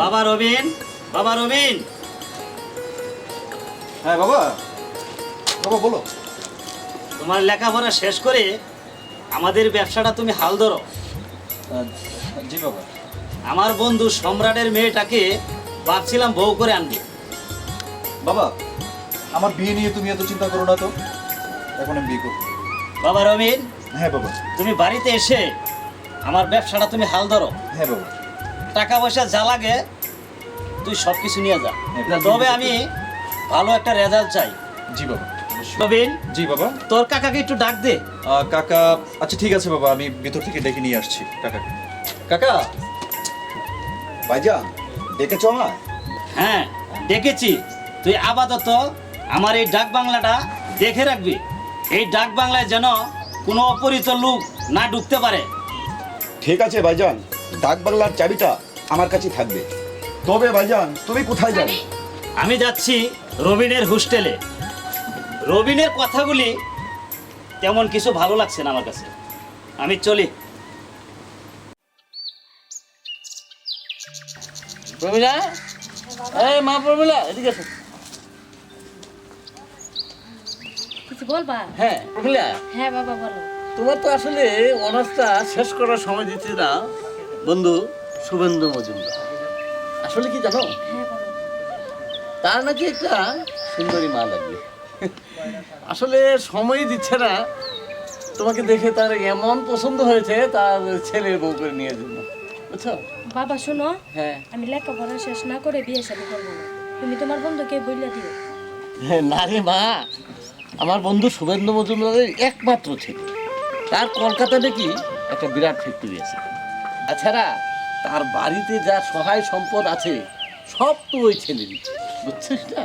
বাবা রবিন বাবা রবিন। হ্যাঁ বাবা। বাবা বলো। তোমার লেখাপড়া শেষ করে আমাদের ব্যবসাটা তুমি হাল ধরো। জি বাবা। আমার বন্ধু সম্রাটের মেয়েটাকে ভাবছিলাম বউ করে আনবি। বাবা আমার বিয়ে নিয়ে তুমি এত চিন্তা করো না তো। এখন আমি বিয়ে করব। বাবা রবিন হ্যাঁ বাবা। তুমি বাড়িতে এসে আমার ব্যবসাটা তুমি হাল ধরো। হ্যাঁ বাবা। টাকা পয়সা যা লাগে তুই সব কিছু নিয়ে যা। হ্যাঁ। তবে আমি ভালো একটা রেজাল্ট চাই। জি বাবা অবশ্যই। জি বাবা। তোর কাকাকে একটু ডাক দে। কাকা আচ্ছা ঠিক আছে বাবা আমি ভিতর থেকে ডেকে নিয়ে আসছি কাকাকে। কাকা? ভাইজান দেখেছ আমার হ্যাঁ ডেকেছি। তুই আপাতত আমার এই ডাক বাংলাটা দেখে রাখবি। এই ডাক বাংলায় যেন কোনো অপরিচিত লোক না ঢুকতে পারে। ঠিক আছে ভাইজান ডাক বাংলার চাবিটা আমার কাছে থাকবে। তবে ভাইজান তুমি কোথায় যাবে আমি যাচ্ছি রবিনের হোস্টেলে। রবিনের কথাগুলি তেমন কিছু ভালো লাগছে না আমার কাছে। আমি চলি। প্রমিলা? এই মা প্রমিলা এদিকে এসো। কিছু বলবা? হ্যাঁ প্রমিলা। হ্যাঁ বাবা বলো। তোমার তো আসলে অনার্সটা শেষ করার সময় দিচ্ছে না। বন্ধু শুভেন্দু মজুমদার। আসলে কি জানো? হ্যাঁ তার নাকি একটা সুন্দরী মা লাগবে। আসলে সময় দিচ্ছে না। তোমাকে দেখে তার এমন পছন্দ হয়েছে তার ছেলের বউ করে নিয়ে জন্য বুঝছ? বাবা শোনো। হ্যাঁ। আমি লেখাপড়া শেষ না করে বিয়ে শাদী করব তুমি তোমার বন্ধুকে বইলে দিও। না রে মা। আমার বন্ধু শুভেন্দু মজুমদারের একমাত্র ছেলে। তার কলকাতা নাকি একটা বিরাট ফ্যাক্টরি আছে। তাছাড়া তার বাড়িতে যা সহায় সম্পদ আছে সব তো ওই ছেলেরই। বুঝছিস না?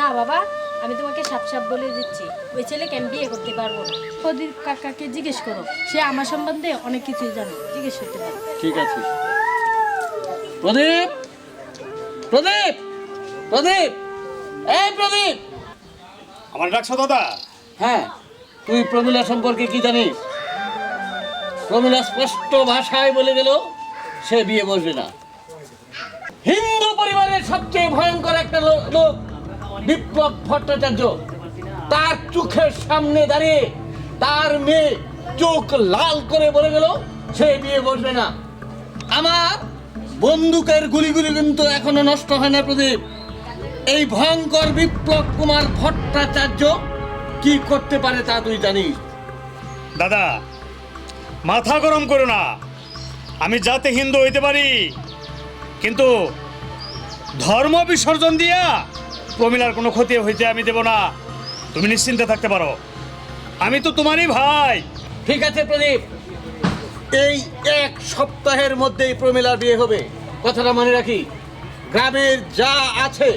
না বাবা আমি তোমাকে সাপ সাপ বলে দিচ্ছি। ওই ছেলেকে আমি বিয়ে করতে পারব না। প্রদীপ কাকাকে জিজ্ঞেস করো। সে আমার সম্বন্ধে অনেক কিছুই জানে। জিজ্ঞেস করতে পারো। ঠিক আছে। প্রদীপ! প্রদীপ! প্রদীপ! এই প্রদীপ! আমার ডাকছো দাদা? হ্যাঁ তুই প্রমিলা সম্পর্কে কি জানিস? প্রমিলা স্পষ্ট ভাষায় বলে গেল সে বিয়ে বসবে না। হিন্দু পরিবারের সবচেয়ে ভয়ঙ্কর একটা লোক বিপ্লব ভট্টাচার্য, তার চোখের সামনে দাঁড়িয়ে তার মেয়ে চোখ লাল করে বলে গেল, সে বিয়ে বসবে না। আমার বন্দুকের গুলিগুলি কিন্তু এখনও নষ্ট হয় না প্রদীপ। এই ভয়ঙ্কর বিপ্লব কুমার ভট্টাচার্য কি করতে পারে তা তুই জানিস। দাদা, মাথা গরম করো না। আমি যাতে হিন্দু হইতে পারি। কিন্তু ধর্ম বিসর্জন দিয়া প্রমিলার কোনো ক্ষতি হইতে আমি দেব না। তুমি নিশ্চিন্তে থাকতে পারো। আমি তো তোমারই ভাই। ঠিক আছে প্রদীপ। এই এক সপ্তাহের মধ্যেই প্রমিলার বিয়ে হবে। কথাটা মনে রাখি, গ্রামের যা আছে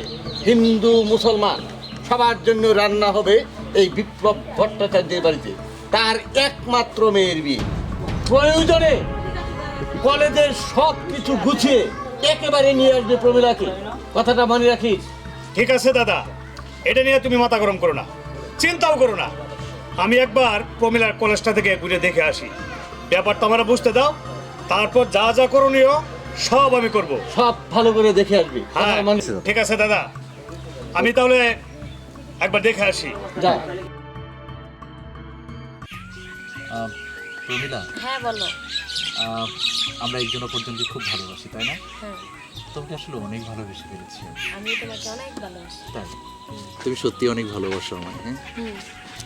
হিন্দু, মুসলমান, সবার জন্য রান্না হবে এই বিপ্লব ভট্টাচার্যের বাড়িতে। তার একমাত্র মেয়ের বিয়ে। প্রয়োজনে কলেজের সব কিছু গুছিয়ে একেবারে নিয়ে আসবে প্রমিলাকে। কথাটা মনে রাখিস? ঠিক আছে দাদা। এটা নিয়ে তুমি মাথা গরম করো না। চিন্তাও করো না। আমি একবার প্রমিলার কলেজটা থেকে ঘুরে দেখে আসি। ব্যাপারটা আমরা বুঝতে দাও। তারপর যা যা করণীয় সব আমি করব। সব ভালো করে দেখে আসবি। হ্যাঁ ঠিক আছে দাদা। আমি তাহলে একবার দেখে আসি। যা। প্রমিলা? হ্যাঁ বলো। আমরা একজন অপরজনকে খুব ভালোবাসি তাই না? হ্যাঁ। তোমাকে আসলে অনেক ভালোবেসে ফেলেছি আমি। তোমাকে অনেক ভালোবাসি। তাই? তুমি সত্যি অনেক ভালোবাসো আমায় হ্যাঁ?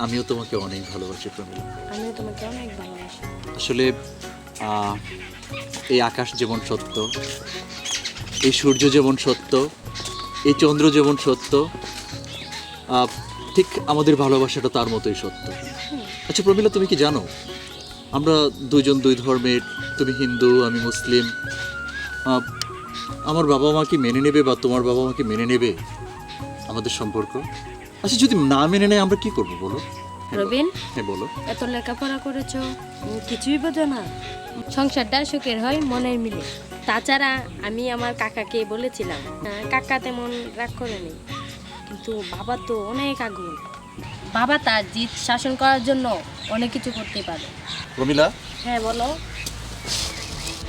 আমিও তোমাকে অনেক ভালোবাসি প্রমিলা। আমিও তোমাকে অনেক ভালোবাসি। আসলে এই আকাশ যেমন সত্য এই সূর্য যেমন সত্য এই চন্দ্র যেমন সত্য ঠিক আমাদের ভালোবাসাটা তার মতোই সত্য। আচ্ছা প্রমিলা তুমি কি জানো? আমরা দুজন দুই ধর্মের তুমি হিন্দু আমি মুসলিম। আমার বাবা মা কি মেনে নেবে বা তোমার বাবা মা কি মেনে নেবে আমাদের সম্পর্ক? আচ্ছা যদি না মেনে নেয় আমরা কি করব বলো? রবিন? হ্যাঁ বলো। এত লেখাপড়া করেছ কিছুই বোঝো না। সংসারটা সুখের হয় মনের মিলে। তাছাড়া আমি আমার কাকাকে বলেছিলাম কাকা তেমন রাগ করে নেই। কিন্তু বাবা তো অনেক আগুন। বাবা তার জিত শাসন করার জন্য অনেক কিছু করতে পারে। প্রমিলা? হ্যাঁ বলো।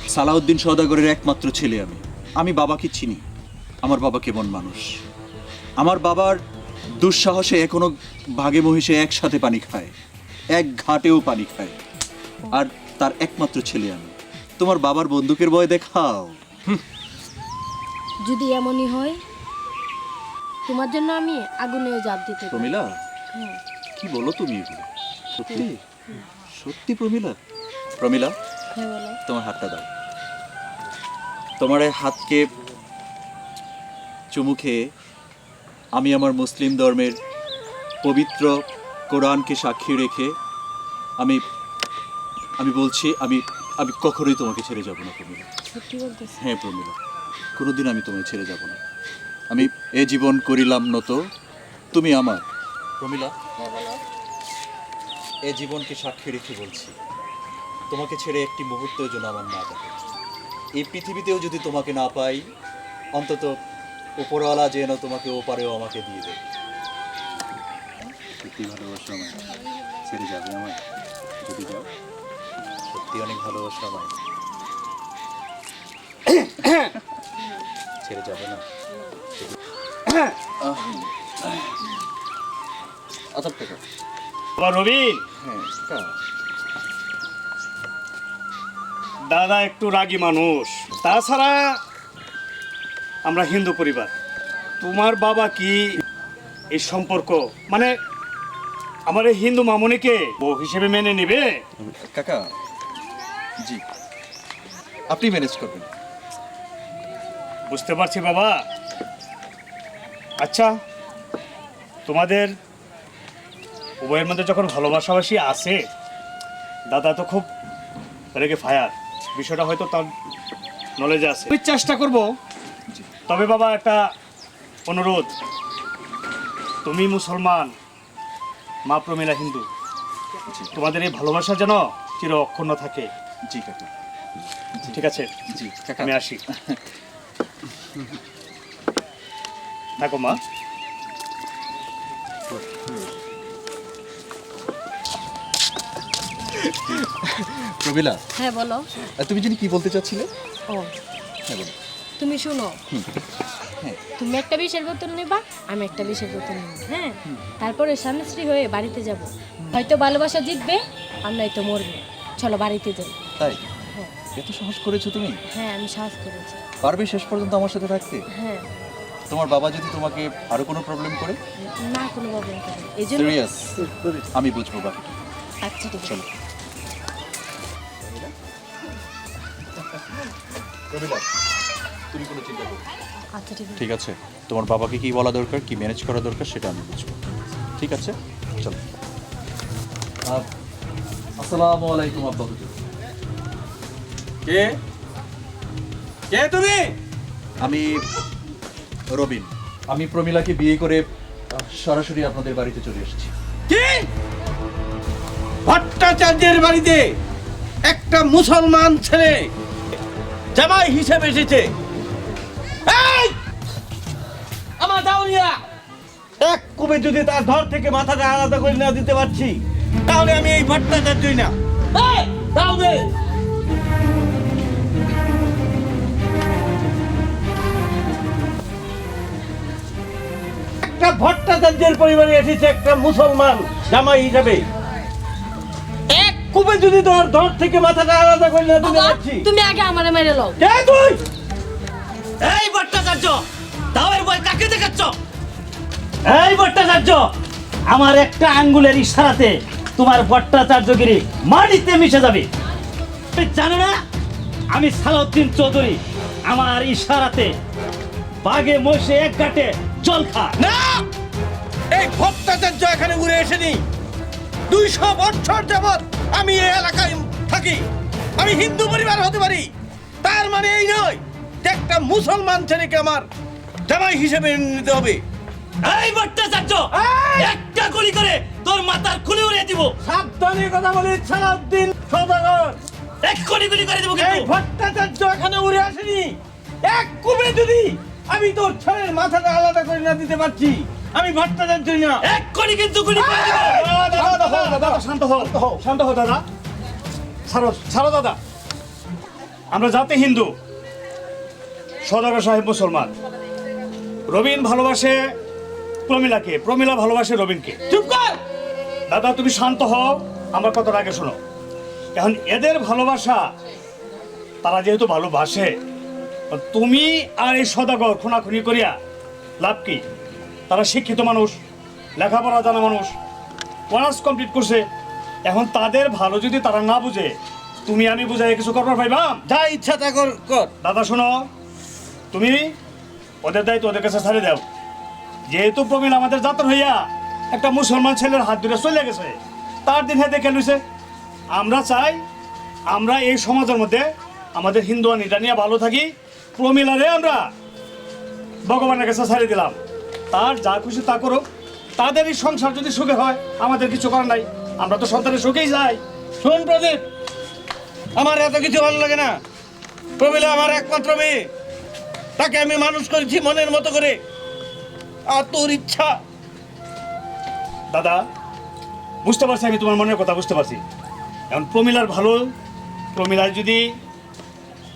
সালাউদ্দিন সওদাগরের একমাত্র ছেলে আমি। আমি বাবাকে চিনি। আমার বাবা কেমন মানুষ। আমার বাবার দুঃসাহসে এখনও ভাগে মহিষে একসাথে পানি খায়। এক ঘাটেও পানি খায়। আর তার একমাত্র ছেলে আমি। তোমার বাবার বন্দুকের ভয় দেখাও। যদি এমনই হয় তোমার জন্য আমি আগুনেও জাপ দিতে। প্রমিলা? হ্যাঁ। কি বলো তুমি এগুলো? সত্যি? সত্যি প্রমিলা? প্রমিলা হ্যাঁ তোমার হাতটা দাও। তোমার এই হাতকে চুমু খেয়ে আমি আমার মুসলিম ধর্মের পবিত্র কোরআনকে সাক্ষী রেখে আমি আমি বলছি আমি আমি কখনোই তোমাকে ছেড়ে যাব না প্রমিলা। হ্যাঁ প্রমিলা। কোনোদিন আমি তোমায় ছেড়ে যাব না। আমি এ জীবন করিলাম নত। তুমি আমার প্রমিলা হ্যাঁ এ জীবনকে সাক্ষী রেখে বলছি তোমাকে ছেড়ে একটি মুহূর্তের জন্য আমার না কাটে এই পৃথিবীতেও যদি তোমাকে না পাই অন্তত উপরওয়ালা যেন তোমাকে ওপারেও আমাকে দিয়ে দেবে সত্যি ভালোবাসো আমায়। ছেড়ে যাবে আমায়? যদি যাও। সত্যি অনেক ভালোবাসো আমায়। ছেড়ে যাবে না। আচ্ছা টাকা বাবা রবিন হ্যাঁ দাদা একটু রাগী মানুষ। তাছাড়া আমরা হিন্দু পরিবার। তোমার বাবা কি এই সম্পর্ক? মানে আমার এই হিন্দু মামনিকে বউ হিসেবে মেনে নেবে? কাকা জি। আপনি ম্যানেজ করবেন। বুঝতে পারছি বাবা। আচ্ছা তোমাদের উভয়ের মধ্যে যখন ভালোবাসাবাসি আছে দাদা তো খুব রেগে ফায়ার। বিষয়টা হয়তো তার নলেজে আছে। আমি চেষ্টা করব। তবে বাবা একটা অনুরোধ। তুমি মুসলমান মা প্রমিলা হিন্দু। তোমাদের এই ভালোবাসা যেন চির অক্ষুণ্ণ থাকে। জি কাকা। ঠিক আছে? জি কাকা। আমি আসি। থাকো মা। প্রবীলা হ্যাঁ বলো। তুমি যিনি কি বলতে চাচ্ছিলে? ও। হ্যাঁ বলো। তুমি শুনো। হ্যাঁ। তুমি একটা বিষের বোতল নেবা আমি একটা বিষের বোতল নেব হ্যাঁ? তারপরে স্বামী স্ত্রী হয়ে বাড়িতে যাব। হয়তো ভালোবাসা জিতবে আর নয়তো মরবে। চলো বাড়িতে যাই। তাই? হ্যাঁ। এত সাহস করেছ তুমি? হ্যাঁ আমি সাহস করেছি। পারবে শেষ পর্যন্ত আমার সাথে থাকতে? হ্যাঁ। তোমার বাবা যদি তোমাকে আরও কোনো প্রবলেম করে? না কোনো প্রবলেম করে এই জন্য সিরিয়াস আমি বুঝব বাকি আচ্ছা ঠিক আছে। চলো তুমি কোনো চিন্তা করো আচ্ছা ঠিক আছে। ঠিক আছে। তোমার বাবাকে কি বলা দরকার কি ম্যানেজ করা দরকার সেটা আমি বুঝব। ঠিক আছে? চলো। আসসালামু আলাইকুম আব্বা হুজুর। কে? কে তুমি? আমি রবিন। আমি প্রমিলাকে বিয়ে করে সরাসরি আপনাদের বাড়িতে চলে এসেছি। কি? ভট্টাচার্যের বাড়িতে একটা মুসলমান ছেলে জামাই হিসেবে এসেছে! আমার দাউনিয়া, এক কবে যদি তার ধর থেকে মাথাটা আলাদা করে না দিতে পারছি, তাহলে আমি এই ভট্টাচার্যই না। একটা ভট্টাচার্যের পরিবারে এসেছে একটা মুসলমান জামাই হিসাবে কুপে যদি তোর ধর থেকে মাথাটা আলাদা করে না দিতে পারছি তুমি আগে আমারে মেরে লও। কে তুই? এই ভট্টাচার্য দাওয়ের বই কাকে দেখাচ্ছ? এই ভট্টাচার্য আমার একটা আঙ্গুলের ইশারাতে তোমার ভট্টাচার্যগিরি মাটিতে মিশে যাবে। তুমি জানো না? আমি সালাউদ্দিন চৌধুরী আমার ইশারাতে বাগে মশে এক গাটে জল খা। না! এই ভট্টাচার্য এখানে উড়ে এসেনি। দুইশো বছর যাবৎ আমি এই এলাকায় থাকি। আমি হিন্দু পরিবার হতে পারি। তার মানে এই নয় যে একটা মুসলমান ছেলেকে আমার জামাই হিসেবে নিতে হবে। এই ভট্টাচার্য! একটা গুলি করে তোর মাথার খুলে উড়িয়ে দিব। সাবধানে কথা বলি সালাউদ্দিন সদাগর এক কোটি গুলি করে দিব এই ভট্টাচার্য এখানে উড়ে আসেনি। এক কুবে যদি আমি তোর ছেলের মাথাটা আলাদা করে না দিতে পারছি। আমি ভট্টাচার্যই না। এক কোটি কিন্তু দাদা শান্ত হও শান্ত হও দাদা। ছাড়ো ছাড়ো দাদা। আমরা জাতি হিন্দু সদাগর সাহেব মুসলমান। রবিন ভালোবাসে প্রমিলাকে প্রমিলা ভালোবাসে রবিনকে। চুপ কর! দাদা তুমি শান্ত হও আমার কথা আগে শোনো। এখন এদের ভালোবাসা তারা যেহেতু ভালোবাসে তুমি আর এই সদাগর খুনাখুনি করিয়া লাভ কি? তারা শিক্ষিত মানুষ লেখাপড়া জানা মানুষ অনার্স কমপ্লিট করছে। এখন তাদের ভালো যদি তারা না বুঝে তুমি আমি বুঝাই কিছু করবার পাইবাম যা ইচ্ছা তা কর কর। দাদা শোনো তুমি ওদের দায়িত্ব ওদের কাছে ছাড়ে দাও। যেহেতু প্রবীণ আমাদের জাতর হইয়া একটা মুসলমান ছেলের হাত ধরে চলে গেছে তার দিন হাতে খেলুছে আমরা চাই আমরা এই সমাজের মধ্যে আমাদের হিন্দু আনিটা নিয়ে ভালো থাকি। প্রমিলারে আমরা ভগবানের কাছে ছাড়িয়ে দিলাম। তার যা খুশি তা করুক, তাদেরই সংসার যদি সুখে হয়, আমাদের কিছু করার নাই। আমরা তো সন্তানের সুখেই যাই শোন প্রদীপ, আমার এত কিছু ভালো লাগে না। প্রমিলা আমার একমাত্র মেয়ে। তাকে আমি মানুষ করেছি মনের মতো করে। আর তোর ইচ্ছা। দাদা, বুঝতে পারছি আমি তোমার মনের কথা, বুঝতে পারছি। এখন প্রমিলার ভালো প্রমিলার যদি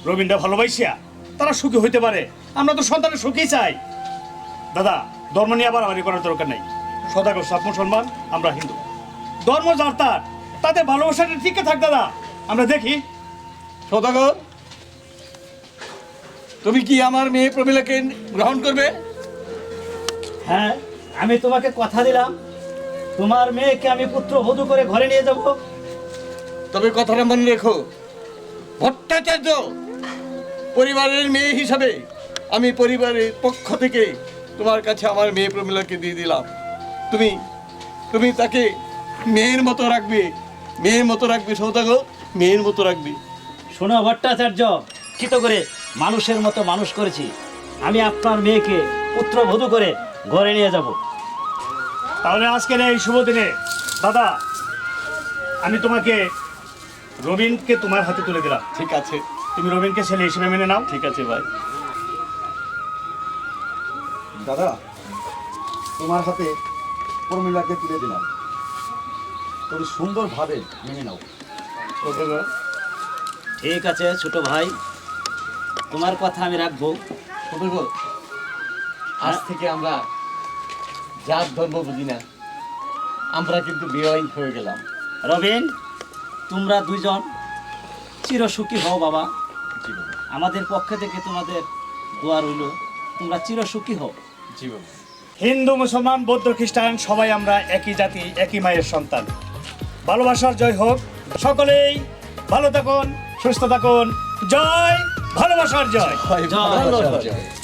রবীন্দ্র ভালোবাসিয়া, তারা সুখী হইতে পারে। আমরা তো সন্তানের সুখী চাই। দাদা ধর্ম নিয়ে আবার আমারই করার দরকার নেই। সদাগর সব মুসলমান আমরা হিন্দু। ধর্ম যার তার তাদের ভালোবাসাটা টিকে থাক দাদা। আমরা দেখি। সদাগর তুমি কি আমার মেয়ে প্রমিলাকে গ্রহণ করবে? হ্যাঁ আমি তোমাকে কথা দিলাম। তোমার মেয়েকে আমি পুত্র বধূ করে ঘরে নিয়ে যাব। তবে কথাটা মনে রেখো। ভট্টাচার্য পরিবারের মেয়ে হিসাবে আমি পরিবারের পক্ষ থেকে তোমার কাছে আমার মেয়ে প্রমিলাকে দিয়ে দিলাম। তুমি তুমি তাকে মেয়ের মতো রাখবে মেয়ের মতো রাখবে সৌদাগর মেয়ের মতো রাখবে। শোনো ভট্টাচার্য চিত করে মানুষের মতো মানুষ করেছি। আমি আপনার মেয়েকে পুত্র বধূ করে ঘরে নিয়ে যাব। তাহলে আজকের এই শুভ দিনে দাদা আমি তোমাকে রবিনকে তোমার হাতে তুলে দিলাম। ঠিক আছে। তুমি রবিনকে ছেলে হিসেবে মেনে নাও। ঠিক আছে ভাই। দাদা তোমার হাতে প্রমিলাকে তুলে দিলাম। তুমি সুন্দরভাবে মেনে নাও। ঠিক আছে ছোট ভাই। তোমার কথা আমি রাখব। আজ থেকে আমরা জাত ধর্ম বুঝি না। আমরা কিন্তু বিবাহী হয়ে গেলাম। রবিন তোমরা দুইজন চিরসুখী হও বাবা। আমাদের পক্ষ থেকে তোমাদের দোয়া রইল। তোমরা চিরসুখী হও। হিন্দু মুসলমান বৌদ্ধ খ্রিস্টান সবাই আমরা একই জাতি একই মায়ের সন্তান। ভালোবাসার জয় হোক সকলেই ভালো থাকুন সুস্থ থাকুন। জয় ভালোবাসার জয়। জয়।